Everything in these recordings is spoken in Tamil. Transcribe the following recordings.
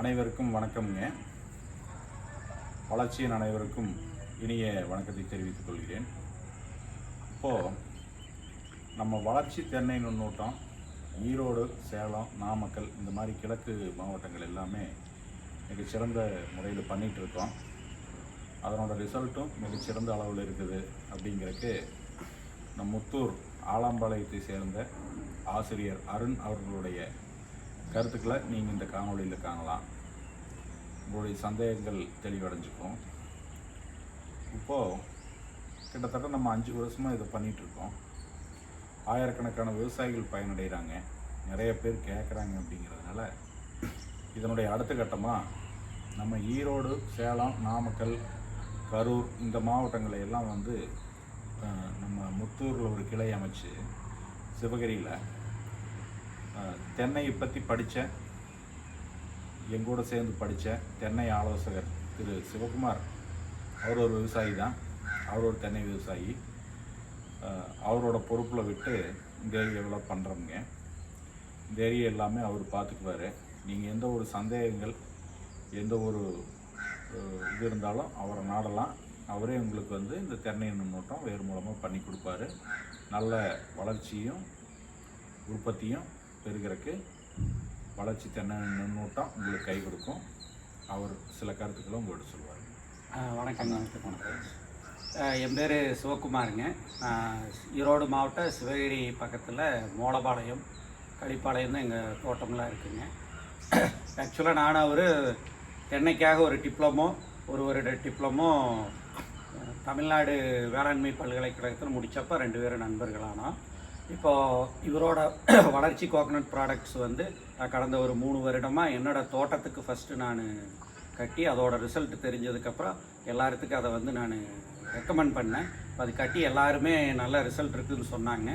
அனைவருக்கும் வணக்கம்ங்க. வளர்ச்சியின் அனைவருக்கும் இனிய வணக்கத்தை தெரிவித்துக் கொள்கிறேன். இப்போது நம்ம வளர்ச்சி தென்னை நுண்ணூட்டம் ஈரோடு சேலம் நாமக்கல் இந்த மாதிரி கிழக்கு மாவட்டங்கள் எல்லாமே மிகச்சிறந்த முறையில் பண்ணிகிட்டு இருக்கோம். அதனோட ரிசல்ட்டும் மிகச்சிறந்த அளவில் இருக்குது அப்படிங்கிறதுக்கு நம் முத்தூர் ஆலாம்பாளையத்தை சேர்ந்த ஆசிரியர் அருண் அவர்களுடைய கருத்துக்களை நீங்கள் இந்த காணொலியில் காணலாம். உங்களுடைய சந்தேகங்கள் தெளிவடைஞ்சுக்கும். இப்போது கிட்டத்தட்ட நம்ம அஞ்சு வருஷமாக இதை பண்ணிகிட்ருக்கோம் ஆயிரக்கணக்கான விவசாயிகள் பயனடைகிறாங்க. நிறைய பேர் கேட்குறாங்க அப்படிங்கிறதுனால இதனுடைய அடுத்த கட்டமாக நம்ம ஈரோடு சேலம் நாமக்கல் கரூர் இந்த மாவட்டங்களை எல்லாம் வந்து நம்ம முத்தூரில் ஒரு கிளை அமைச்சு சிவகிரியில் தென்னையை பற்றி படித்தேன் எங்கூட சேர்ந்து படித்த தென்னை ஆலோசகர் திரு சிவகுமார். அவர் ஒரு விவசாயி தான். அவர் ஒரு தென்னை விவசாயி. அவரோட பொறுப்பில் விட்டு இந்த ஏரியாவில் பண்ணுறோங்க இந்த ஏரியா எல்லாமே அவர் பார்த்துக்குவார் நீங்கள் எந்த ஒரு சந்தேகங்கள் எந்த ஒரு இது இருந்தாலும் அவரை நாடலாம். அவரே உங்களுக்கு வந்து இந்த தென்னை நுண்ணோட்டம் வேறு மூலமாக பண்ணி கொடுப்பாரு. நல்ல வளர்ச்சியும் உற்பத்தியும் பெருகிறதுக்கு வளர்ச்சி தென்னை நுண்ணூட்டம் உங்களுக்கு கை கொடுக்கும். அவர் சில கருத்துக்களை உங்கள்கிட்ட சொல்லுவார். வணக்கம் வணக்கங்க வணக்கம். என் பேர் சிவகுமாருங்க. ஈரோடு மாவட்டம் சிவகிரி பக்கத்தில் மோளபாளையம் களிப்பாளையம் தான் எங்கள் தோட்டம்லாம் இருக்குங்க. ஆக்சுவலாக நானும் அவர் தென்னைக்காக ஒரு டிப்ளமோ ஒரு வருட டிப்ளமோ தமிழ்நாடு வேளாண்மை பல்கலைக்கழகத்தில் முடித்தப்போ ரெண்டு பேரும் நண்பர்களானோம். இப்போது இவரோட வளர்ச்சி கோகனட் ப்ராடக்ட்ஸ் வந்து நான் கடந்த ஒரு மூணு வருடமாக என்னோடய தோட்டத்துக்கு ஃபஸ்ட்டு நான் கட்டி அதோட ரிசல்ட் தெரிஞ்சதுக்கப்புறம் எல்லாத்துக்கும் அதை வந்து நான் ரெக்கமெண்ட் பண்ணேன். அது கட்டி எல்லாருமே நல்ல ரிசல்ட் இருக்குதுன்னு சொன்னாங்க.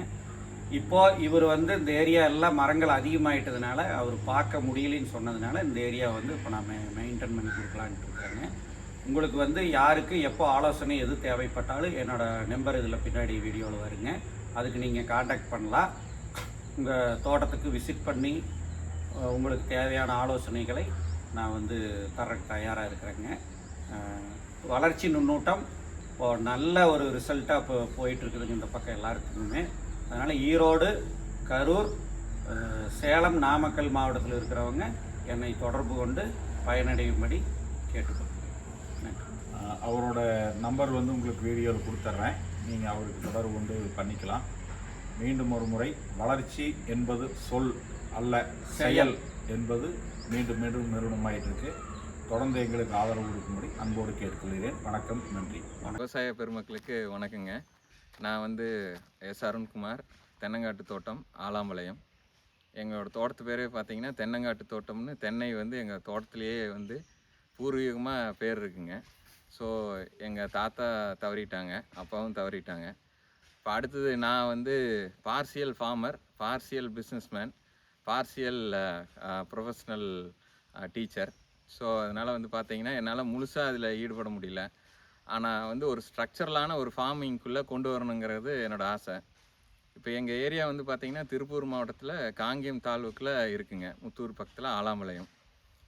இப்போது இவர் வந்து இந்த ஏரியா எல்லாம் மரங்கள் அதிகமாயிட்டதுனால அவர் பார்க்க முடியலன்னு சொன்னதுனால இந்த ஏரியா வந்து இப்போ நான் மெயின்டைன் பண்ணி கொடுக்கலான்ட்டு இருக்காங்க. உங்களுக்கு வந்து யாருக்கு எப்போ ஆலோசனை எது தேவைப்பட்டாலும் என்னோடய நம்பர் இதில் பின்னாடி வீடியோவில் வருங்க. அதுக்கு நீங்கள் காண்டாக்ட் பண்ணலாம். உங்கள் தோட்டத்துக்கு விசிட் பண்ணி உங்களுக்கு தேவையான ஆலோசனைகளை நான் வந்து தர தயாராக இருக்கிறேங்க. வளர்ச்சி நுண்ணூட்டம் இப்போ நல்ல ஒரு ரிசல்ட்டாக இப்போ போயிட்டுருக்குதுங்க இந்த பக்கம் எல்லாருக்குமே. அதனால் ஈரோடு கரூர் சேலம் நாமக்கல் மாவட்டத்தில் இருக்கிறவங்க என்னை தொடர்பு கொண்டு பயனடையும்படி கேட்டுக்கொள்கிறேன். அவரோட நம்பர் வந்து உங்களுக்கு வீடியோவில் கொடுத்துட்றேன் நீங்கள் அவருக்கு தொடர்பு கொண்டு பண்ணிக்கலாம். மீண்டும் ஒரு முறை வளர்ச்சி என்பது சொல் அல்ல செயல் என்பது மீண்டும் மீண்டும் நிறுவனமாயிட்டு இருக்கு தொடர்ந்து எங்களுக்கு ஆதரவு கொடுக்கும்படி அன்போடு கேட்டுக்கொள்கிறேன். வணக்கம் நன்றி. விவசாய பெருமக்களுக்கு வணக்கங்க. நான் வந்து எஸ் அருண்குமார் தென்னங்காட்டு தோட்டம் ஆலாம்பாளையம். எங்களோட தோட்டத்து பேரே பார்த்தீங்கன்னா தென்னங்காட்டு தோட்டம்னு தென்னை வந்து எங்கள் தோட்டத்திலேயே வந்து பூர்வீகமாக பேர் இருக்குங்க. ஸோ எங்கள் தாத்தா தவறிட்டாங்க அப்பாவும் தவறிட்டாங்க. இப்போ அடுத்தது நான் வந்து partial farmer partial businessman partial professional teacher so அதனால் வந்து பார்த்தீங்கன்னா என்னால் முழுசாக அதில் ஈடுபட முடியல. ஆனால் வந்து ஒரு ஸ்ட்ரக்சரலான ஒரு ஃபார்மிங்குள்ளே கொண்டு வரணுங்கிறது என்னோடய ஆசை. இப்போ எங்கள் ஏரியா வந்து பார்த்திங்கன்னா திருப்பூர் மாவட்டத்தில் காங்கேயம் தாலுக்கில் இருக்குங்க. முத்தூர் பக்கத்தில் ஆலாமலையம்.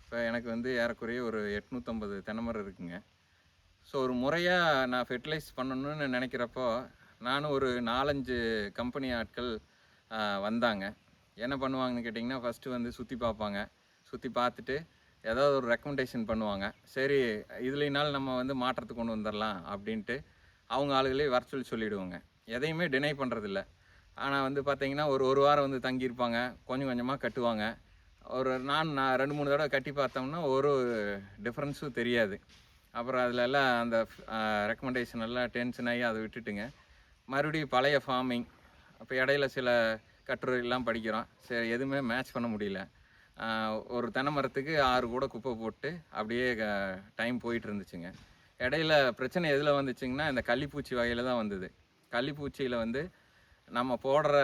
இப்போ எனக்கு வந்து ஏறக்குறைய ஒரு எட்நூற்றம்பது தென்னைமரம் இருக்குங்க. ஸோ ஒரு முறையாக நான் ஃபெர்டிலைஸ் பண்ணணும்னு நினைக்கிறப்போ நானும் ஒரு நாலஞ்சு கம்பெனி ஆட்கள் வந்தாங்க. என்ன பண்ணுவாங்கன்னு கேட்டிங்கன்னா ஃபஸ்ட்டு வந்து சுற்றி பார்ப்பாங்க. சுற்றி பார்த்துட்டு ஏதாவது ஒரு ரெக்கமெண்டேஷன் பண்ணுவாங்க. சரி இதுலைனாலும் நம்ம வந்து மாற்றத்துக்கு கொண்டு வந்துடலாம் அப்படின்ட்டு அவங்க ஆளுகளே வர சொல்லி சொல்லிவிடுவாங்க எதையுமே டினை பண்ணுறதில்ல ஆனால் வந்து பார்த்தீங்கன்னா ஒரு ஒரு வாரம் வந்து தங்கியிருப்பாங்க. கொஞ்சம் கொஞ்சமாக கட்டுவாங்க. ஒரு நான் நான் ரெண்டு மூணு தடவை கட்டி பார்த்தோம்னா ஒரு டிஃப்ரென்ஸும் தெரியாது. அப்புறம் அதில் எல்லாம் அந்த ரெக்கமெண்டேஷன் எல்லாம் டென்ஷன் ஆகி அதை விட்டுட்டுங்க. மறுபடியும் பழைய ஃபார்மிங் அப்போ இடையில சில கட்டுரைகள்லாம் படிக்கிறோம். சரி எதுவுமே மேட்ச் பண்ண முடியல. ஒரு தென்னை மரத்துக்கு ஆறு கூட குப்பை போட்டு அப்படியே டைம் போயிட்டு இருந்துச்சுங்க. இடையில பிரச்சனை எதில் வந்துச்சுங்கன்னா இந்த கள்ளிப்பூச்சி வகையில் தான் வந்தது. கள்ளிப்பூச்சியில் வந்து நம்ம போடுற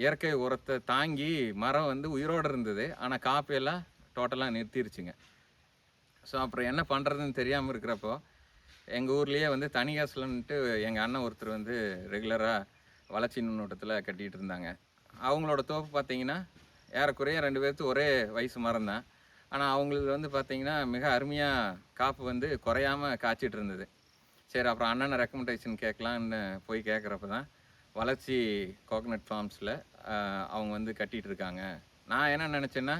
இயற்கை உரத்தை தாங்கி மரம் வந்து உயிரோடு இருந்தது. ஆனால் காப்பியெல்லாம் டோட்டலாக நிறுத்திருச்சுங்க. ஸோ அப்புறம் என்ன பண்ணுறதுன்னு தெரியாமல் இருக்கிறப்போ எங்கள் ஊர்லேயே வந்து தனிகாசுலன்ட்டு எங்கள் அண்ணன் ஒருத்தர் வந்து ரெகுலராக வளர்ச்சி நுண்ணோட்டத்தில் கட்டிகிட்டு இருந்தாங்க. அவங்களோட தோப்பு பார்த்தீங்கன்னா ஏறக்குறைய ரெண்டு பேர்த்து ஒரே வயசு மரம் தான். ஆனால் அவங்களுக்கு வந்து பார்த்தீங்கன்னா மிக அருமையாக காப்பு வந்து குறையாம காய்ச்சிட்டு இருந்தது. சரி அப்புறம் அண்ணனை ரெக்கமெண்டேஷன் கேட்கலான்னு போய் கேட்குறப்ப தான் வளர்ச்சி கோகனட் ஃபார்ம்ஸில் அவங்க வந்து கட்டிகிட்டு இருக்காங்க. நான் என்ன நினச்சேன்னா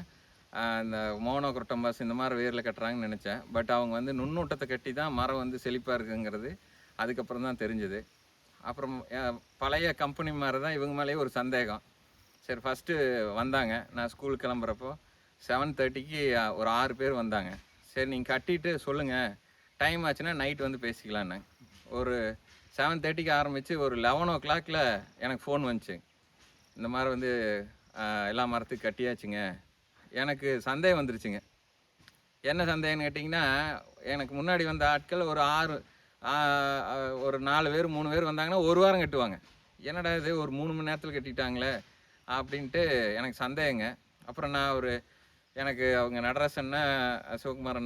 இந்த மோனோ குரோட்டம்பாஸ் இந்த மாதிரி வேரில் கட்டுறாங்கன்னு நினச்சேன். பட் அவங்க வந்து நுண்ணூட்டத்தை கட்டி தான் மரம் வந்து செழிப்பாக இருக்குங்கிறது அதுக்கப்புறம் தான் தெரிஞ்சுது. அப்புறம் பழைய கம்பெனி மாதிரி தான் இவங்க மேலேயே ஒரு சந்தேகம். சரி ஃபஸ்ட்டு வந்தாங்க. நான் ஸ்கூல் கிளம்புறப்போ செவன் தேர்ட்டிக்கு ஒரு ஆறு பேர் வந்தாங்க. சரி நீங்கள் கட்டிட்டு சொல்லுங்கள் டைம் ஆச்சுன்னா நைட் வந்து பேசிக்கலான்னு ஒரு செவன் தேர்ட்டிக்கு ஆரம்பித்து ஒரு லெவன் ஓ கிளாக்ல எனக்கு ஃபோன் வந்துச்சு. இந்த மாதிரி வந்து எல்லா மரத்துக்கு கட்டியாச்சுங்க. எனக்கு சந்தேகம் வந்துருச்சுங்க. என்ன சந்தேகம்னு கேட்டிங்கன்னா எனக்கு முன்னாடி வந்த ஆட்கள் ஒரு ஆறு ஒரு நாலு பேர் மூணு பேர் வந்தாங்கன்னா ஒரு வாரம் கட்டுவாங்க. என்னடா இது ஒரு மூணு மணி நேரத்தில் கட்டிட்டாங்களே அப்படின்ட்டு எனக்கு சந்தேகங்க. அப்புறம் நான் ஒரு எனக்கு அவங்க நடராசன்னா சிவகுமார்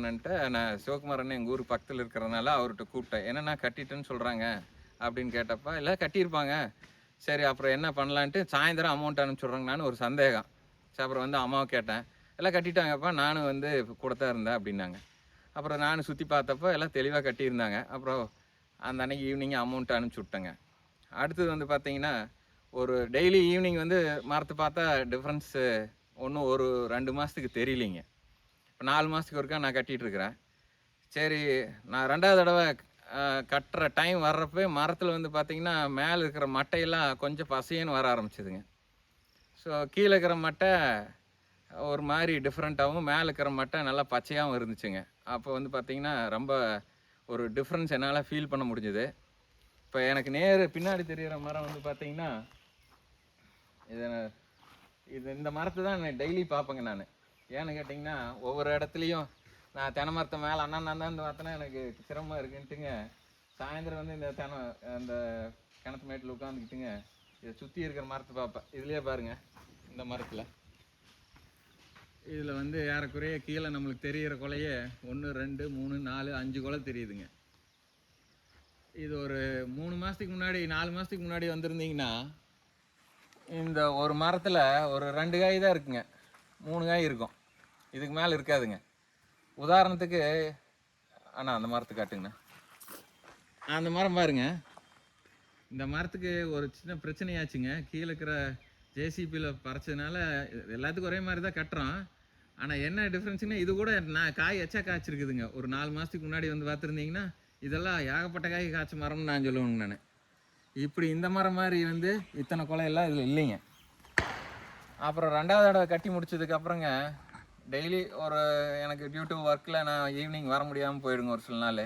நான் சிவகுமார் அண்ணன் எங்கள் ஊர் பக்கத்தில் இருக்கிறதுனால அவர்கிட்ட கூப்பிட்டேன். என்னென்னா கட்டிட்டேன்னு சொல்கிறாங்க அப்படின்னு கேட்டப்ப இல்லை கட்டியிருப்பாங்க. சரி அப்புறம் என்ன பண்ணலான்ட்டு சாயந்தரம் அமௌண்ட் அனுப்பிச்சுட்றாங்கன்னு ஒரு சந்தேகம். சரி அப்புறம் வந்து அம்மாவை கேட்டேன். எல்லாம் கட்டிட்டாங்கப்பா நானும் வந்து கூட தான் இருந்தேன் அப்படின்னாங்க. அப்புறம் நான் சுற்றி பார்த்தப்போ எல்லாம் தெளிவாக கட்டியிருந்தாங்க. அப்புறம் அந்த அன்னைக்கு ஈவினிங் அமௌண்ட் அனுப்பிச்சி விட்டேங்க. அடுத்தது வந்து பார்த்தீங்கன்னா ஒரு டெய்லி ஈவினிங் வந்து மரத்தை பார்த்தா டிஃப்ரென்ஸு ஒன்றும் ஒரு ரெண்டு மாதத்துக்கு தெரியலிங்க. இப்போ நாலு மாதத்துக்கு ஒருக்கா நான் கட்டிகிட்டுருக்குறேன் சரி நான் ரெண்டாவது தடவை கட்டுற டைம் வர்றப்ப மரத்தில் வந்து பார்த்திங்கன்னா மேலே இருக்கிற மட்டையெல்லாம் கொஞ்சம் பசையன்னு வர ஆரம்பிச்சிதுங்க. ஸோ கீழே இருக்கிற மட்டை ஒரு மாதிரி டிஃப்ரெண்ட்டாகவும் மேலே இருக்கிற மட்டை நல்லா பச்சையாகவும் இருந்துச்சுங்க. அப்போ வந்து பார்த்திங்கன்னா ரொம்ப ஒரு டிஃப்ரென்ஸ் என்னால் ஃபீல் பண்ண முடிஞ்சுது. இப்போ எனக்கு நேர் பின்னாடி தெரிகிற மரம் வந்து பார்த்திங்கன்னா இது நான்- இது இந்த மரத்தை தான் நான் டெய்லி பார்ப்பேங்க நான். ஏன்னு கேட்டிங்கன்னா ஒவ்வொரு இடத்துலையும் நான் தென்னை மரத்தை மேலே அண்ணா நான் தான் பார்த்தேன்னா எனக்கு சிரமமாக இருக்குன்ட்டுங்க. சாயந்தரம் வந்து இந்த தென அந்த கிணத்து மேட்டில் உட்காந்துக்கிட்டுங்க இதை சுற்றி இருக்கிற மரத்தை பார்ப்பேன். இதுலேயே பாருங்கள் இந்த மரத்தில். இதில் வந்து ஏறக்குறைய கீழே நம்மளுக்கு தெரிகிற கொலையே ஒன்று ரெண்டு மூணு நாலு அஞ்சு கொலை தெரியுதுங்க. இது ஒரு மூணு மாதத்துக்கு முன்னாடி நாலு மாதத்துக்கு முன்னாடி வந்திருந்தீங்கன்னா இந்த ஒரு மரத்தில் ஒரு ரெண்டு காய் தான் இருக்குங்க. மூணு காய் இருக்கும். இதுக்கு மேலே இருக்காதுங்க. உதாரணத்துக்கு அண்ணா அந்த மரத்தை காட்டுங்கண்ணா. அந்த மரம் பாருங்க. இந்த மரத்துக்கு ஒரு சின்ன பிரச்சனையாச்சுங்க. கீழே இருக்கிற ஜேசிபியில் பறிச்சதுனால எல்லாத்துக்கும் ஒரே மாதிரி தான் கட்டுறோம். ஆனால் என்ன டிஃப்ரென்ஸுன்னா இது கூட நான் காய் எச்சா காய்ச்சிருக்குதுங்க. ஒரு நாலு மாதத்துக்கு முன்னாடி வந்து பார்த்துருந்தீங்கன்னா இதெல்லாம் ஏகப்பட்ட காய் காய்ச்ச மரம்னு நான் சொல்லுவேங்க நான். இப்படி இந்த மரம் மாதிரி வந்து இத்தனை கொலையெல்லாம் இதில் இல்லைங்க. அப்புறம் ரெண்டாவது தடவை கட்டி முடிச்சதுக்கு அப்புறங்க டெய்லி ஒரு எனக்கு டியூ டு ஒர்க்கில் நான் ஈவினிங் வர முடியாமல் போயிடுங்க ஒரு சில நாள்.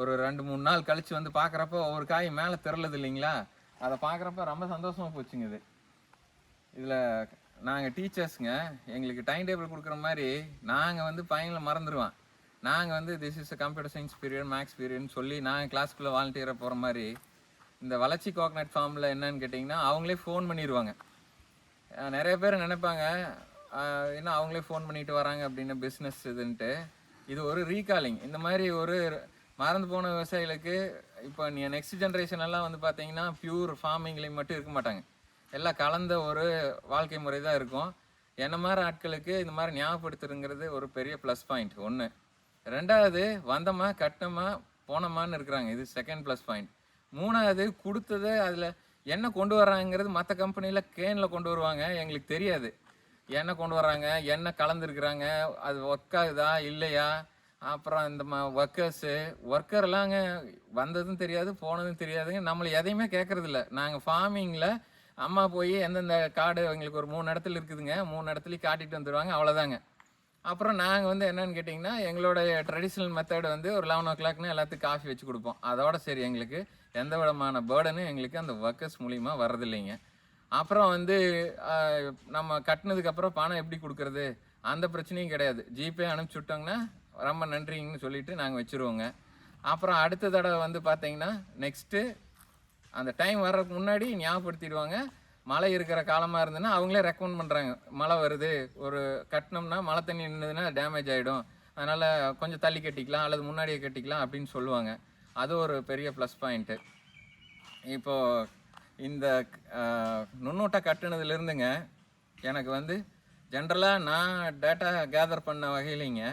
ஒரு ரெண்டு மூணு நாள் கழித்து வந்து பார்க்குறப்ப ஒவ்வொரு காய் மேலே திரளுது இல்லைங்களா? அதை பார்க்குறப்ப ரொம்ப சந்தோஷமாக போச்சுங்க இது. இதில் நாங்கள் டீச்சர்ஸுங்க எங்களுக்கு டைம் டேபிள் கொடுக்குற மாதிரி நாங்கள் வந்து பையனில் மறந்துடுவான் நாங்கள் வந்து this is computer science period maths பீரியட்னு சொல்லி நாங்கள் கிளாஸ்க்குள்ளே வாலண்டியராக போகிற மாதிரி இந்த வளர்ச்சி கோகனட் ஃபார்மில் என்னன்னு கேட்டிங்கன்னா அவங்களே ஃபோன் பண்ணிடுவாங்க நிறைய பேர் நினைப்பாங்க என்ன அவங்களே ஃபோன் பண்ணிட்டு வராங்க அப்படின்னு பிஸ்னஸ் இதுன்ட்டு. இது ஒரு ரீகாலிங் இந்த மாதிரி ஒரு மறந்து போன விவசாயிகளுக்கு இப்போ நீ நெக்ஸ்ட் ஜென்ரேஷன் எல்லாம் வந்து பார்த்தீங்கன்னா ப்யூர் ஃபார்மிங்லேயும் மட்டும் இருக்க மாட்டாங்க. எல்லாம் கலந்த ஒரு வாழ்க்கை முறை தான் இருக்கும். என்ன மாதிரி ஆட்களுக்கு இந்த மாதிரி ஞாபகப்படுத்துறங்கிறது ஒரு பெரிய ப்ளஸ் பாயிண்ட் ஒன்று ரெண்டாவது வந்தமா கட்டினோமா போனோமான்னு இருக்கிறாங்க. இது செகண்ட் ப்ளஸ் பாயிண்ட் மூணாவது கொடுத்தது அதில் என்ன கொண்டு வர்றாங்கிறது மற்ற கம்பெனியில் கேனில் கொண்டு வருவாங்க. எங்களுக்கு தெரியாது. என்ன கொண்டு வர்றாங்க? என்ன கலந்துருக்குறாங்க? அது ஒர்க் ஆகுதா? இல்லையா? அப்புறம் இந்த ம ஒர்க்கர்ஸு ஒர்க்கர்லாங்க வந்ததும் தெரியாது போனதும் தெரியாதுங்க. நம்மளை எதையுமே கேட்குறதில்ல நாங்கள் ஃபார்மிங்கில் அம்மா போய் எந்தெந்த காடு எங்களுக்கு ஒரு மூணு இடத்துல இருக்குதுங்க. மூணு இடத்துலையும் காட்டிட்டு வந்துடுவாங்க அவ்வளோதாங்க அப்புறம் நாங்கள் வந்து என்னன்னு கேட்டிங்கன்னா எங்களோட ட்ரெடிஷ்னல் மெத்தடு வந்து ஒரு லெவன் ஓ கிளாக்னு எல்லாத்துக்கும் காஃபி வச்சு கொடுப்போம். அதோட சரி எங்களுக்கு எந்த விதமான பேர்டனும் எங்களுக்கு அந்த ஒர்க்கர்ஸ் மூலிமா வர்றதில்லைங்க. அப்புறம் வந்து நம்ம கட்டினதுக்கப்புறம் பணம் எப்படி கொடுக்குறது? அந்த பிரச்சனையும் கிடையாது. ஜிபே அனுப்பிச்சி விட்டோங்கன்னா ரொம்ப நன்றிங்கன்னு சொல்லிட்டு நாங்கள் வச்சுருவோங்க. அப்புறம் அடுத்த தடவை வந்து பார்த்தீங்கன்னா நெக்ஸ்ட்டு அந்த டைம் வர்றதுக்கு முன்னாடி ஞாபகப்படுத்திடுவாங்க. மழை இருக்கிற காலமாக இருந்ததுன்னா அவங்களே ரெக்கமெண்ட் பண்ணுறாங்க மழை வருது ஒரு கட்டினோம்னா மழை தண்ணி நின்றுதுன்னா டேமேஜ் ஆகிடும் அதனால் கொஞ்சம் தள்ளி கட்டிக்கலாம் அல்லது முன்னாடியே கட்டிக்கலாம் அப்படின்னு சொல்லுவாங்க. அது ஒரு பெரிய ப்ளஸ் பாயிண்ட்டு இப்போது இந்த அஹ், கட்டுனதுலேருந்துங்க எனக்கு வந்து ஜென்ரலாக நான் டேட்டா கேதர் பண்ண வகையிலிங்க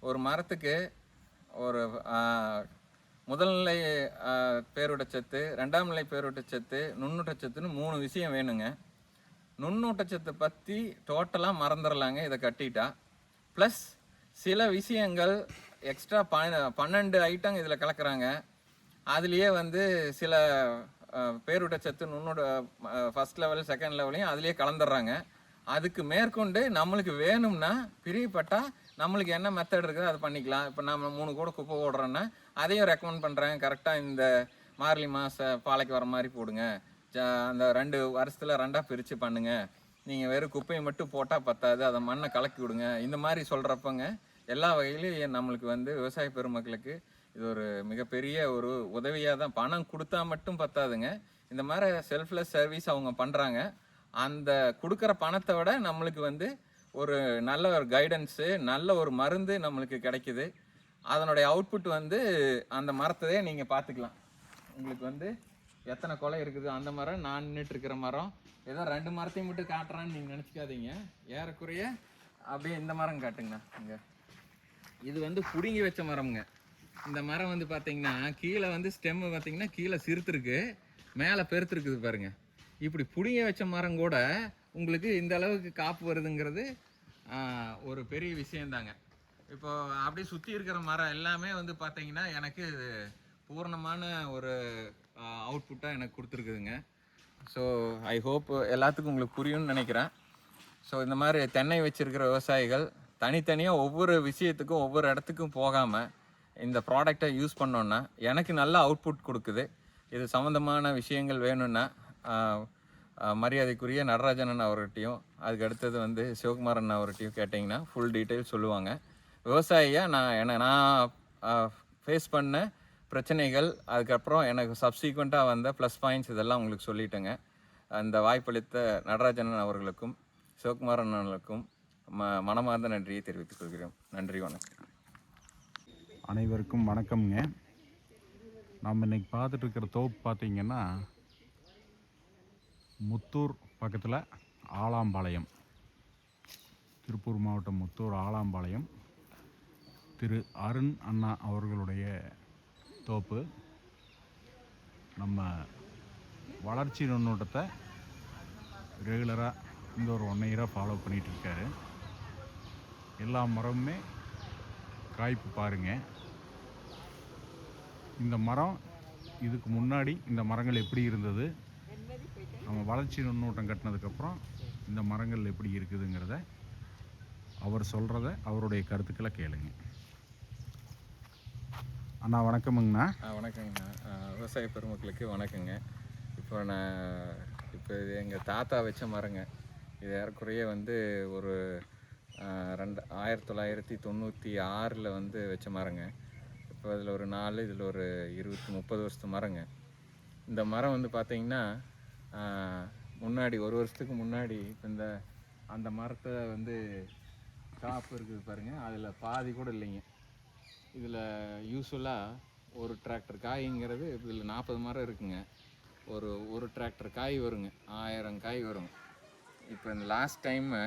ஒரு மரத்துக்கு ஒரு முதல்நிலை பேரூட்டச்சத்து ரெண்டாம் நிலை பேரூட்டச்சத்து நுண்ணூட்டச்சத்துன்னு மூணு விஷயம் வேணுங்க. நுண்ணூட்டச்சத்தை பற்றி டோட்டலாக மறந்துடலாங்க இதை கட்டிட்டா. ப்ளஸ் சில விஷயங்கள் எக்ஸ்ட்ரா ப பன்னெண்டு ஐட்டம் இதில் கலக்குறாங்க. அதுலேயே வந்து சில பேரூட்டச்சத்து நுண்ணோட ஃபஸ்ட் லெவல் செகண்ட் லெவலையும் அதுலேயே கலந்துடுறாங்க அதுக்கு மேற்கொண்டு நம்மளுக்கு வேணும்னா பிரியப்பட்டால் நம்மளுக்கு என்ன மெத்தட் இருக்குதோ அதை பண்ணிக்கலாம். இப்போ நம்ம மூணு கூட குப்பை ஓடுறோன்னா அதையும் ரெக்கமெண்ட் பண்ணுறேன் கரெக்டாக இந்த மார்லி மாத பாலைக்கு வர மாதிரி போடுங்க. ஜ- அந்த ரெண்டு வருஷத்தில் ரெண்டாக பிரித்து பண்ணுங்க. நீங்கள் வெறும் குப்பையை மட்டும் போட்டால் பத்தாது. அதை மண்ணை கலக்கி விடுங்க. இந்த மாதிரி சொல்கிறப்பங்க எல்லா வகையிலையும் நம்மளுக்கு வந்து விவசாய பெருமக்களுக்கு இது ஒரு மிகப்பெரிய ஒரு உதவியாக தான். பணம் கொடுத்தா மட்டும் பத்தாதுங்க. இந்த மாதிரி செல்ஃப்லெஸ் சர்வீஸ் அவங்க பண்ணுறாங்க அந்த கொடுக்குற பணத்தை விட நம்மளுக்கு வந்து ஒரு நல்ல ஒரு கைடன்ஸு நல்ல ஒரு மருந்து நம்மளுக்கு கிடைக்குது. அதனுடைய அவுட்புட் வந்து அந்த மரத்தையே நீங்கள் பார்த்துக்கலாம். உங்களுக்கு வந்து எத்தனை கொலை இருக்குது அந்த மரம் நான் நின்றுட்டு இருக்கிற மரம் ஏதோ ரெண்டு மரத்தையும் மட்டும் காட்டுறான்னு நீங்கள் நினச்சிக்காதீங்க. ஏறக்குறைய அப்படியே இந்த மரம் காட்டுங்கண்ணா இங்கே. இது வந்து புடுங்கி வச்ச மரம்ங்க. இந்த மரம் வந்து பார்த்தீங்கன்னா கீழே வந்து ஸ்டெம்மு பார்த்தீங்கன்னா கீழே சிறுத்துருக்கு மேலே பெருத்துருக்குது பாருங்க. இப்படி புடுங்கி வச்ச மரம் கூட உங்களுக்கு இந்த அளவுக்கு காப்பு வருதுங்கிறது ஒரு பெரிய விஷயந்தாங்க. இப்போ அப்படியே சுற்றி இருக்கிற மரம் எல்லாமே வந்து பார்த்தீங்கன்னா எனக்கு இது பூர்ணமான ஒரு அவுட்புட்டாக எனக்கு கொடுத்துருக்குதுங்க. ஸோ ஐ ஹோப் எல்லாத்துக்கும் உங்களுக்கு புரியும்னு நினைக்கிறேன். ஸோ இந்த மாதிரி தென்னை வச்சிருக்கிற விவசாயிகள் தனித்தனியாக ஒவ்வொரு விஷயத்துக்கும் ஒவ்வொரு இடத்துக்கும் போகாமல் இந்த ப்ராடக்டை யூஸ் பண்ணோன்னா எனக்கு நல்ல அவுட்புட் கொடுக்குது. இது சம்மந்தமான விஷயங்கள் வேணும்னா மரியாதைக்குரிய நடராஜன் அவர்கிட்டையும் அதுக்கு அடுத்தது வந்து சிவகுமாரன் அவர்கிட்டையும் கேட்டிங்கன்னா ஃபுல் டீட்டெயில் சொல்லுவாங்க. விவசாயியாக நான் என்ன நான் ஃபேஸ் பண்ண பிரச்சனைகள் அதுக்கப்புறம் எனக்கு சப்சீக்வெண்ட்டாக வந்த ப்ளஸ் பாயிண்ட்ஸ் இதெல்லாம் உங்களுக்கு சொல்லிட்டேங்க. அந்த வாய்ப்பளித்த நடராஜன் அவர்களுக்கும் சிவகுமாரன் அவர்களுக்கும் ம மனமார்ந்த நன்றியை தெரிவித்துக் கொள்கிறோம் நன்றி வணக்கம். அனைவருக்கும் வணக்கம்ங்க. நம்ம இன்னைக்கு பார்த்துட்டு இருக்கிற தோப்பு பார்த்தீங்கன்னா முத்தூர் பக்கத்தில் ஆலாம்பாளையம். திருப்பூர் மாவட்டம் முத்தூர் ஆலாம்பாளையம். திரு அருண் அண்ணா அவர்களுடைய தோப்பு. நம்ம வளர்ச்சி நுண்ணோட்டத்தை ரெகுலராக இந்த ஒரு ஒன் இயராக ஃபாலோ பண்ணிகிட்ருக்காரு எல்லா மரமுமே காய்ப்பு பாருங்கள் இந்த மரம் இதுக்கு முன்னாடி இந்த மரங்கள் எப்படி இருந்தது? நம்ம வளர்ச்சி நுண்ணோட்டம் கட்டினதுக்கப்புறம் இந்த மரங்கள் எப்படி இருக்குதுங்கிறத அவர் சொல்கிறத அவருடைய கருத்துக்களை கேளுங்க. அண்ணா வணக்கமுங்கண்ணா. வணக்கங்கண்ணா. விவசாய பெருமக்களுக்கு வணக்கங்க. இப்போ நான் இப்போ இது எங்கள் தாத்தா வச்ச மரங்க. இது ஏறக்குறைய வந்து ஒரு ரெண்டு ஆயிரத்தி தொள்ளாயிரத்தி தொண்ணூற்றி ஆறில் வந்து வச்ச மரங்க. இப்போ அதில் ஒரு நாலு இதில் ஒரு இருபத்தி முப்பது வருஷத்து மரங்க. இந்த மரம் வந்து பார்த்திங்கன்னா முன்னாடி ஒரு வருஷத்துக்கு முன்னாடி இப்போ இந்த அந்த மரத்தை வந்து காப்பு இருக்குது பாருங்கள் அதில் பாதி கூட இல்லைங்க. இதில் யூஸ்வலாக ஒரு டிராக்டர் காய்ங்கிறது இதில் நாற்பது மரம் இருக்குங்க. ஒரு ஒரு டிராக்டர் காய் வருங்க. ஆயிரம் காய் வருங்க இப்போ இந்த லாஸ்ட் டைமு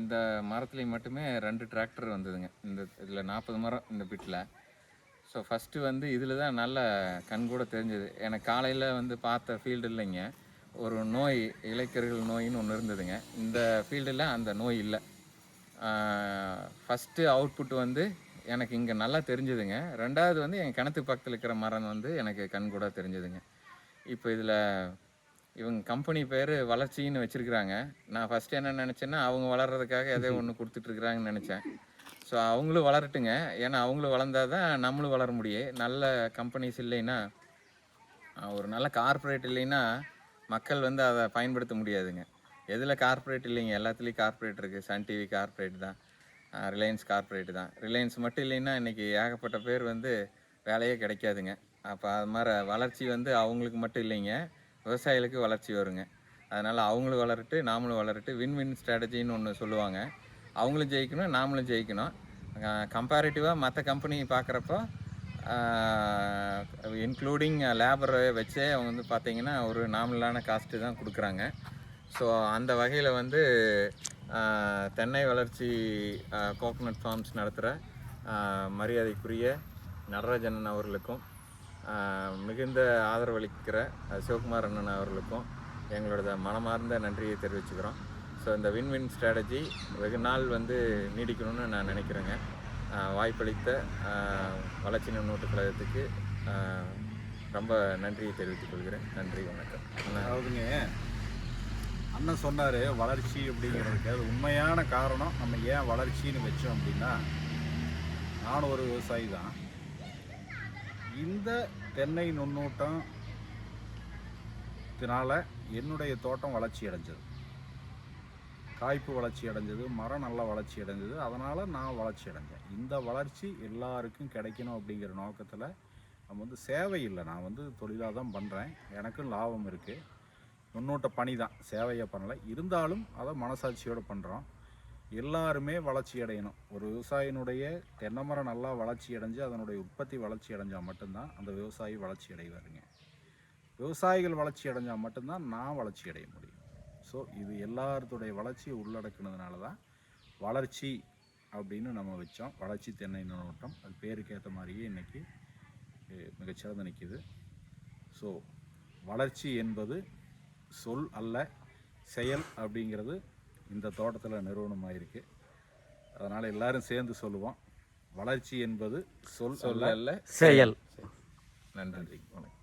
இந்த மரத்துலேயும் மட்டுமே ரெண்டு டிராக்டர் வந்ததுங்க. இந்த இதில் நாற்பது மரம் இந்த பிட்டில் ஸோ ஃபஸ்ட்டு வந்து இதில் தான் நல்ல கண் கூட தெரிஞ்சது. எனக்கு காலையில் வந்து பார்த்த ஃபீல்டு இல்லைங்க. ஒரு நோய் இலைக்கர்கள் நோயின்னு ஒன்று இருந்ததுங்க. இந்த ஃபீல்டில் அந்த நோய் இல்லை. ஃபஸ்ட்டு அவுட்புட் வந்து எனக்கு இங்கே நல்லா தெரிஞ்சதுங்க. ரெண்டாவது வந்து என் கிணத்து பக்கத்தில் இருக்கிற மரம் வந்து எனக்கு கண் கூட தெரிஞ்சதுங்க. இப்போ இதில் இவங்க கம்பெனி பேர் வளர்ச்சின்னு வச்சுருக்குறாங்க. நான் ஃபஸ்ட்டு என்ன நினச்சேன்னா அவங்க வளர்கிறதுக்காக எதோ ஒன்று கொடுத்துட்ருக்குறாங்கன்னு நினச்சேன். ஸோ அவங்களும் வளரட்டுங்க. ஏன்னா அவங்களும் வளர்ந்தாதான் தான் நம்மளும் வளர முடியும். நல்ல கம்பெனிஸ் இல்லைன்னா ஒரு நல்ல கார்ப்பரேட் இல்லைன்னா மக்கள் வந்து அதை பயன்படுத்த முடியாதுங்க. எதில் கார்ப்பரேட் இல்லைங்க. எல்லாத்துலேயும் கார்ப்பரேட் இருக்குது சன் டிவி கார்ப்பரேட் தான். ரிலையன்ஸ் கார்ப்பரேட்டு தான். ரிலையன்ஸ் மட்டும் இல்லைன்னா இன்றைக்கி ஏகப்பட்ட பேர் வந்து வேலையே கிடைக்காதுங்க. அப்போ அது மாதிரி வளர்ச்சி வந்து அவங்களுக்கு மட்டும் இல்லைங்க. விவசாயிகளுக்கு வளர்ச்சி வருங்க. அதனால் அவங்களும் வளரட்டு நாமளும் வளரட்டு வின் வின் ஸ்ட்ராட்டஜின்னு ஒன்று சொல்லுவாங்க. அவங்களும் ஜெயிக்கணும் நாமளும் ஜெயிக்கணும். கம்பேரிட்டிவாக மற்ற கம்பெனி பார்க்குறப்போ இன்க்ளூடிங் லேபரை வச்சே அவங்க வந்து பார்த்திங்கன்னா ஒரு நார்மலான காஸ்ட்டு தான் கொடுக்குறாங்க. ஸோ அந்த வகையில் வந்து தென்னை வளர்ச்சி கோகனட் ஃபார்ம்ஸ் நடத்துகிற மரியாதைக்குரிய நடராஜன் அவர்களுக்கும் மிகுந்த ஆதரவளிக்கிற சிவகுமார் அண்ணன் அவர்களுக்கும் எங்களோட மனமார்ந்த நன்றியை தெரிவிச்சுக்கிறோம். ஸோ இந்த வின் வின் ஸ்ட்ராட்டஜி வெகு நாள் வந்து நீடிக்கணும்னு நான் நினைக்கிறேங்க. வாய்ப்பளித்த வளர்ச்சி நுண்ணூட்டு கழகத்துக்கு ரொம்ப நன்றியை தெரிவித்துக் கொள்கிறேன். நன்றி வணக்கம். அதாவதுங்க அண்ணன் சொன்னார் வளர்ச்சி அப்படிங்கிறதுக்கு. அது உண்மையான காரணம். நம்ம ஏன் வளர்ச்சின்னு வச்சோம் அப்படின்னா நானும் ஒரு விவசாயி தான் இந்த தென்னை நுண்ணூட்டம் இதனால என்னுடைய தோட்டம் வளர்ச்சி அடைஞ்சது. காய்ப்பு வளர்ச்சி அடைஞ்சது மரம் நல்லா வளர்ச்சி அடைஞ்சது. அதனால் நான் வளர்ச்சி அடைஞ்சேன். இந்த வளர்ச்சி எல்லாருக்கும் கிடைக்கணும் அப்படிங்கிற நோக்கத்தில் நம்ம வந்து சேவை இல்லை. நான் வந்து தொழிலாக தான் பண்ணுறேன் எனக்கும் லாபம் இருக்குது முன்னோட்ட பணி தான் சேவையை பண்ணலை. இருந்தாலும் அதை மனசாட்சியோடு பண்ணுறோம் எல்லாருமே வளர்ச்சி அடையணும். ஒரு விவசாயினுடைய தென்னை மரம் நல்லா வளர்ச்சி அடைஞ்சு அதனுடைய உற்பத்தி வளர்ச்சி அடைஞ்சால் மட்டும்தான் அந்த விவசாயி வளர்ச்சி அடைவாருங்க. விவசாயிகள் வளர்ச்சி அடைஞ்சால் மட்டும்தான் நான் வளர்ச்சி அடைய முடியும். ஸோ இது எல்லாத்துடைய வளர்ச்சியை உள்ளடக்குனதுனால தான் வளர்ச்சி அப்படின்னு நம்ம வச்சோம். வளர்ச்சி தென்னை நோட்டம் அது பேருக்கு ஏற்ற மாதிரியே இன்றைக்கி மிகச்சிறந்து நிற்கிது ஸோ வளர்ச்சி என்பது சொல் அல்ல செயல் அப்படிங்கிறது இந்த தோட்டத்தில் நிறுவனமாயிருக்கு. அதனால் எல்லாரும் சேர்ந்து சொல்லுவோம். வளர்ச்சி என்பது சொல் அல்ல சொல்ல செயல். நன்றி வணக்கம்.